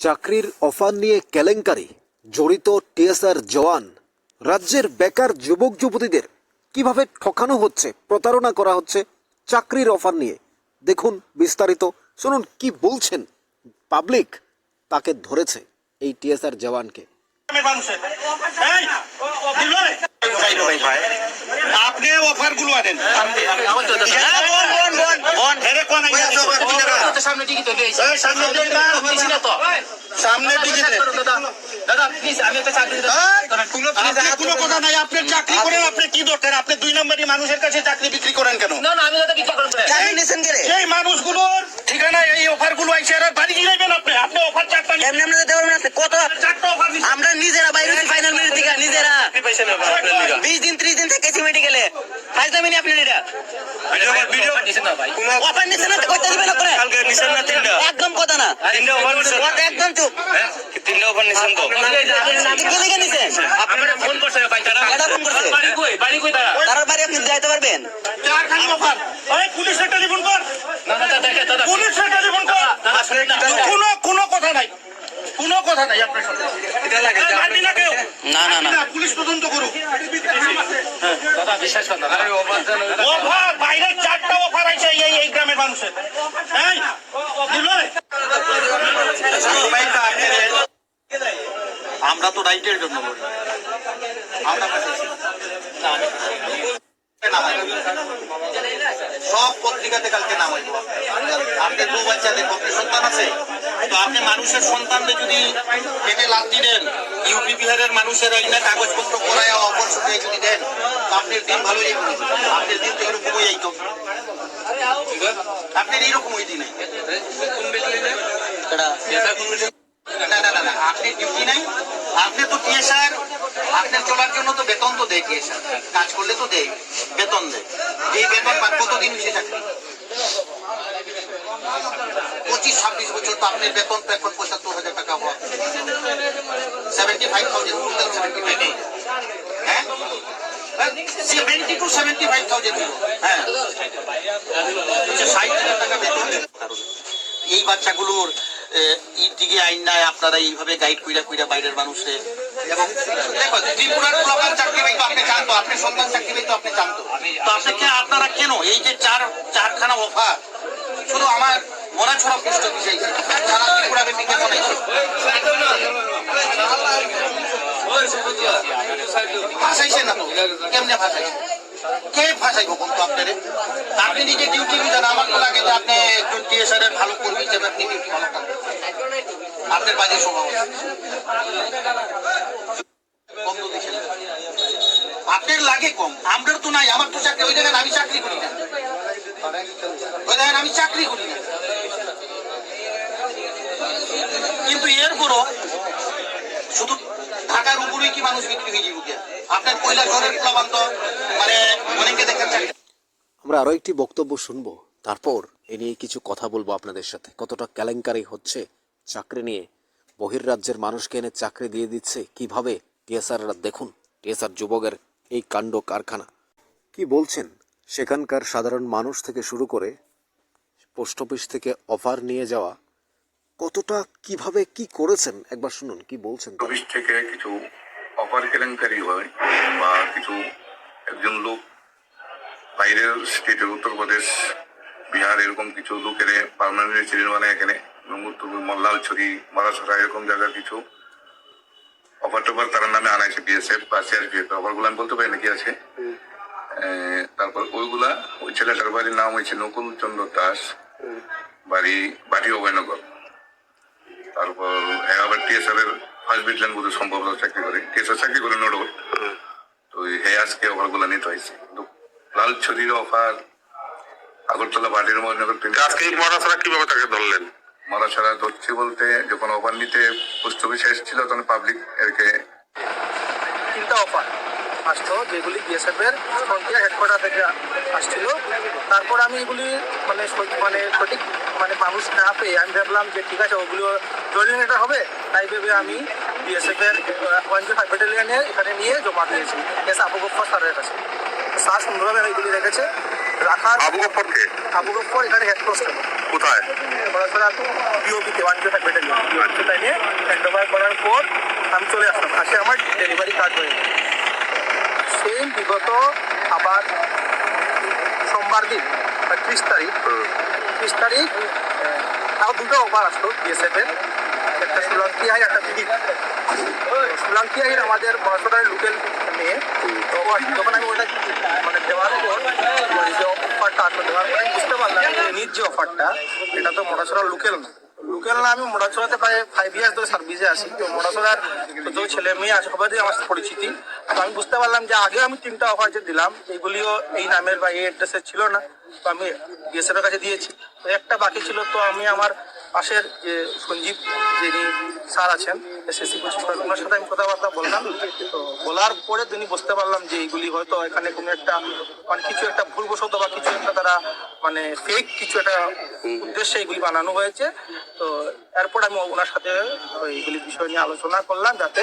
চাকরির অফার নিয়ে কেলেঙ্কারি। জড়িত টিএসআর জওয়ান। রাজ্যের বেকার যুবক যুবতীদের কীভাবে ঠকানো হচ্ছে, প্রতারণা করা হচ্ছে চাকরির অফার নিয়ে? দেখুন বিস্তারিত। শুনুন কি বলছেন পাবলিক। তাকে ধরেছে এই টিএসআর জওয়ানকে। আপনি অফারগুলো আনেন? সামনে দিকে কোনো কথা নাই। চাকরি করেন আপনি কি দরকার? আপনি দুই নম্বরই মানুষের কাছে চাকরি বিক্রি করেন কেন? মানুষগুলোর ঠিকানা এই অফারগুলো আইসে বাড়ি গিরাইবেন আপনি। আপনি অফার চারটা দিতে কত চারটা অফার আমরা নিজেরা বাইরে ফাইনাল মিনিট থেকে নিজেরা। বিশ দিন ত্রিশ দিন থেকেছি মেডিকেলে ফাইজলামি নি আপনার এটা। দিছেন না ভাই অফার নিছেন না দিবেন আপনারা? কালকে নিছেন না তিনটা। একদম কথা না। তিনটা অফার একদম চুপ। তিনটা অফার নিছেন তো। কে লিখে নিছেন? আপনারা ফোন করছে ভাই তারা। ফোন করছে? বাড়ি কই বাড়ি কই তারা? তার বাড়ি আপনি যাইতে পারবেন? চারখানি অফার এই পুলিশের টেলিফোন কর। না দাদা দেখে দাদা পুলিশের টেলিফোন কর। না। কোনো কথা নাই। কোনো কথা নাই আপনার সাথে। এই, না কেউ? না না না। পুলিশ তদন্ত করুক। দাদা বিশ্বাস করেন অফার বাইরে চারটা অফার আছে এই এই গ্রামের মানুষের। এই দিলবাই আমরা তো রাইটের জন্য আমরা সব পত্রিকাতে কালকে নামাইব আপনি দু বাচ্চা দেখো সন্তান আছে? তো আপনি মানুষের সন্তানদের যদি পেটে লাথি দেন ইউপি বিহারের মানুষের এই না কাগজপত্র করায় অপরশুতে যদি দেন আপনার দিন ভালো আপনার দিন তো এরকমই যাইতো। আপনার এইরকমই দিন না না না না আপনি আপনার চলার জন্য তো বেতন তো দেয় কাজ করলে তো দেয়, বেতন দেয়। এই বেতন কতদিন চাকরি পঁচিশ ছাব্বিশ বছর তো আপনার বেতন তো পঁচাত্তর হাজার টাকা হওয়া seventy five thousand total seventy five হ্যাঁ? টু সেভেন্টি ফাইভ থাউজেন্ড হাজার টাকা এই বাচ্চাগুলোর ঈদ দিকে আইন নাই, আপনারা এইভাবে গাইড কইরা কইরা বাইরের মানুষে আপনারা কেন এই যে চার চারখানা অফার? শুধু আমার মনে ছড়া পুষ্ট বিষয় না কেমনে ভাসাইছে কে ফাঁসাইবো আপনি নিজে ডিউটি বুঝেন আমার তো লাগে যে আপনি ভালো কর্মী হিসেবে আপনি ডিউটি ভালো করেন। আপনার বাজে স্বভাব। আপনার লাগে কম আমার তো নাই, আমার তো চাকরি, ওই দেখেন আমি চাকরি করি না। ওই দেখেন আমি চাকরি করি না। কিন্তু এরপরও শুধু ঢাকার উপরেই কি মানুষ বিক্রি হয়ে যাবে? আপনার কয়লা শহরের প্লাবান্ত মানে আমরা আরও একটি বক্তব্য শুনব। তারপর এ নিয়ে কিছু কথা বলব আপনাদের সাথে। কতটা কেলেঙ্কারি হচ্ছে চাকরি নিয়ে? বহির্রাজ্যের মানুষকে এনে চাকরি দিয়ে দিচ্ছে কীভাবে? টিএসআররা, দেখুন, টিএসআর যুবকের এই কাণ্ড কারখানা। কি বলছেন? সেখানকার সাধারণ মানুষ থেকে শুরু করে পোস্ট অফিস থেকে অফার নিয়ে যাওয়া, কতটা, কীভাবে, কি করেছেন? একবার শুনুন, কি বলছেন। অফিস থেকে কিছু অফার কেলেঙ্কারি হয় বা কিছু একজন লোক বাইরের স্টেটের উত্তরপ্রদেশ বিহার এরকম কিছু লোকের পার্মানেন্ট রেসিডেন্ট মানে এখানে। মল্লাল ছড়ি মারাছড়া এরকম জায়গার কিছু অফার টফার তার নামে আনাইছে বিএসএফ বা সিআরপিএফ অফারগুলো আমি বলতে পারি নাকি আছে। তারপর ওইগুলা ওই ছেলেটার বাড়ির নাম হয়েছে নকুল চন্দ্র দাস বাড়ি বাটি অভয়নগর। তারপর আবার টিএসআর এর ফার্স্ট বিটলেন বোধহয় সম্ভব চাকরি করে। টিএসআর চাকরি করে নোডল। তো হ্যাঁ আজকে অফারগুলো নিতে হয়েছে। লাল ছড়ির অফার আগরতলা বাটির মহানগর আজকে এই মহারাষ্ট্র কীভাবে তাকে ধরলেন? ছাড়া ধরছে বলতে যখন অফার নিতে পোস্ট অফিসে এসেছিল তখন পাবলিক এরকে তিনটা অফার আসতো যেগুলি বিএসএফ এর ফ্রন্টিয়ার হেডকোয়ার্টার থেকে আসছিল। তারপর আমি এগুলি মানে সঠিক- মানে সঠিক মানে মানুষ না পেয়ে আমি ভাবলাম যে ঠিক আছে ওগুলো জরুরি এটা হবে। তাই ভেবে আমি বিএসএফ এর ওয়ান জি ফাইভ ব্যাটালিয়ানে এখানে নিয়ে জমা দিয়েছি। এস আবু গফর স্যারের কাছে। তা সুন্দরভাবে এগুলি রেখেছে। রাখার আবু গফরকে? আবু গফর এখানে হেড পোস্টার কোথায়? পড়াশোনা পিওপি তে ওয়ানজো থাকবে এটা সেটা নিয়ে হ্যান্ড করার পর আমি চলে আসলাম। আসে আমার ডেলিভারি কার্ড হয়ে সেম বিগত আবার সোমবার দিন ত্রিশ তারিখ। ত্রিশ তারিখ তাও দুটো অফার আসলো বিএসএফের একটা শ্রীলঙ্কি আই একটা দিদি শ্রীলঙ্কি আইয়ের আমাদের বড়সড়ার লোকাল মেয়ে। তো দেওয়ার পর বুঝতে পারলাম নিজ যে অফারটা এটা তো মোটাসড়ার লোকেল না। লোকেল না, আমি মোটাসড়াতে প্রায় ফাইভ ইয়ার্স ধরে সার্ভিসে আছি। তো মোটাসড়ার যে ছেলে মেয়ে আছে, সবাই আমার পরিচিতি। তো আমি বুঝতে পারলাম যে আগে আমি তিনটা অফার যে দিলাম এইগুলিও এই নামের বা এই অ্যাড্রেসের ছিল না। তো আমি বিএসএফ এর কাছে দিয়েছি। একটা বাকি ছিল, তো আমি আমার পাশের যে সঞ্জীব, যিনি স্যার আছেন এসএসসি পঁচিশ ওনার সাথে আমি কথাবার্তা বললাম। তো বলার পরে তিনি বুঝতে পারলাম যে এইগুলি হয়তো এখানে কোনো একটা মানে কিছু একটা ভুলবশত বা একটা মানে ফেক কিছু একটা উদ্দেশ্যে এগুলি বানানো হয়েছে। তো এরপর আমি ওনার সাথে এইগুলি বিষয় নিয়ে আলোচনা করলাম যাতে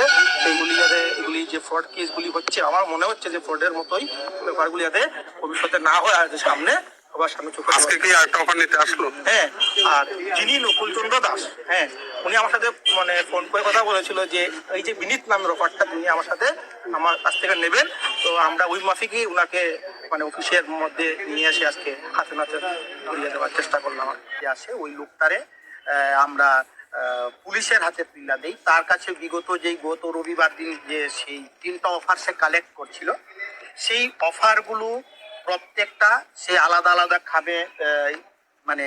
এইগুলি যাতে এগুলি যে ফ্রড কেসগুলি হচ্ছে আমার মনে হচ্ছে যে ফ্রডের মতোই ব্যাপারগুলি যাতে ভবিষ্যতে না হয় আর সামনে সবার সামনে চোখে আজকে কি আরেকটা অফার নিতে আসলো? হ্যাঁ আর যিনি নকুলচন্দ্র দাস হ্যাঁ উনি আমার সাথে মানে ফোন করে কথা বলেছিল যে এই যে বিনীত নামের অফারটা তিনি আমার সাথে আমার কাছ থেকে নেবেন। তো আমরা ওই মাফিকই ওনাকে মানে অফিসের মধ্যে নিয়ে এসে আজকে হাতে নাতে ধরিয়ে দেওয়ার চেষ্টা করলাম। আর কি। আসে ওই লোকটারে আমরা পুলিশের হাতে পিল্লা দেই। তার কাছে বিগত যেই গত রবিবার দিন যে সেই তিনটা অফার সে কালেক্ট করছিল সেই অফারগুলো প্রত্যেকটা সে আলাদা আলাদা খাবে মানে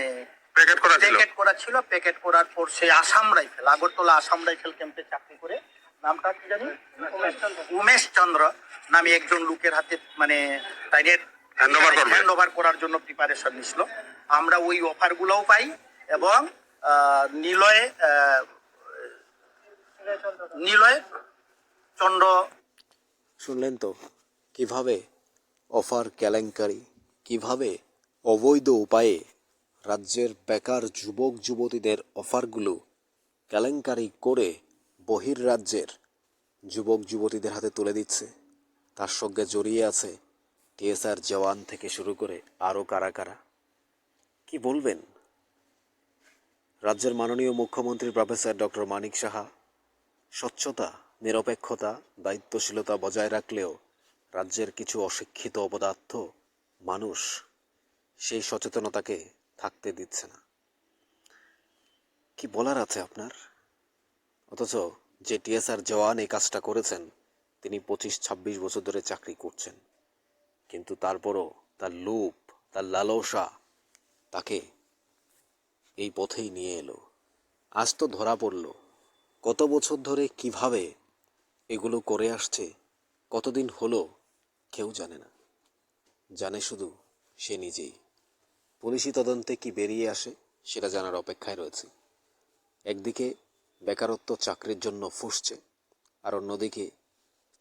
প্যাকেট করা ছিল। প্যাকেট করা ছিল। প্যাকেট করার পর সে আসাম রাইফেল আগরতলা আসাম রাইফেল ক্যাম্পে চাকরি করে। নামটা কি জানি? উমেশ চন্দ্র। নামে একজন লোকের হাতে মানে করবে। হ্যান্ড ওভার করার জন্য প্রিপারেশন নিছিল। আমরা ওই অফার গুলোও পাই এবং নিলয় নিলয় চন্দ্র শুনলেন তো? কীভাবে অফার কেলেঙ্কারি? কীভাবে অবৈধ উপায়ে রাজ্যের বেকার যুবক যুবতীদের অফারগুলো কেলেঙ্কারি করে বহির্রাজ্যের যুবক যুবতীদের হাতে তুলে দিচ্ছে? তার সঙ্গে জড়িয়ে আছে টিএসআর জওয়ান থেকে শুরু করে আরও কারা কারা। কি বলবেন? রাজ্যের মাননীয় মুখ্যমন্ত্রী প্রফেসর ডক্টর মানিক সাহা, স্বচ্ছতা, নিরপেক্ষতা, দায়িত্বশীলতা বজায় রাখলেও রাজ্যের কিছু অশিক্ষিত অপদার্থ মানুষ সেই সচেতনতাকে থাকতে দিচ্ছে না। কি বলার আছে আপনার? অথচ যে টিএসআর জওয়ান এই কাজটা করেছেন তিনি পঁচিশ ছাব্বিশ বছর ধরে চাকরি করছেন। কিন্তু তারপরও তার লোভ, তার লালসা তাকে এই পথেই নিয়ে এলো। আজ তো ধরা পড়ল, কত বছর ধরে কীভাবে এগুলো করে আসছে, কতদিন হলো কেউ জানে না। জানে শুধু সে নিজেই। পুলিশি তদন্তে কি বেরিয়ে আসে সেটা জানার অপেক্ষায় রয়েছে। একদিকে বেকারত্ব চাকরির জন্য ফুসছে, আর অন্যদিকে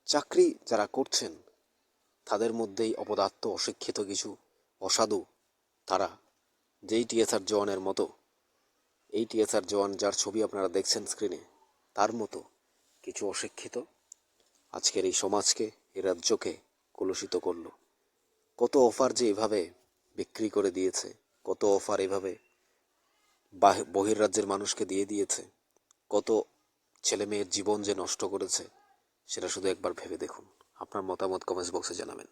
চাকরি যারা করছেন, তাদের মধ্যেই অপদার্থ, অশিক্ষিত কিছু অসাধু তারা। যেই টিএসআর জওয়ানের মতো, এই টিএসআর জওয়ান যার ছবি আপনারা দেখছেন স্ক্রিনে তার মতো কিছু অশিক্ষিত আজকের এই সমাজকে, এই রাজ্যকে কলুষিত করল। কত অফার যে এভাবে বিক্রি করে দিয়েছে, কত অফার এভাবে বাহ- বহির্রাজ্যের মানুষকে দিয়ে দিয়েছে, কত ছেলে মেয়ের জীবন যে নষ্ট করেছে। সেটা শুধু একবার ভেবে দেখুন। আপনার মতামত কমেন্টস বক্সে জানাবেন।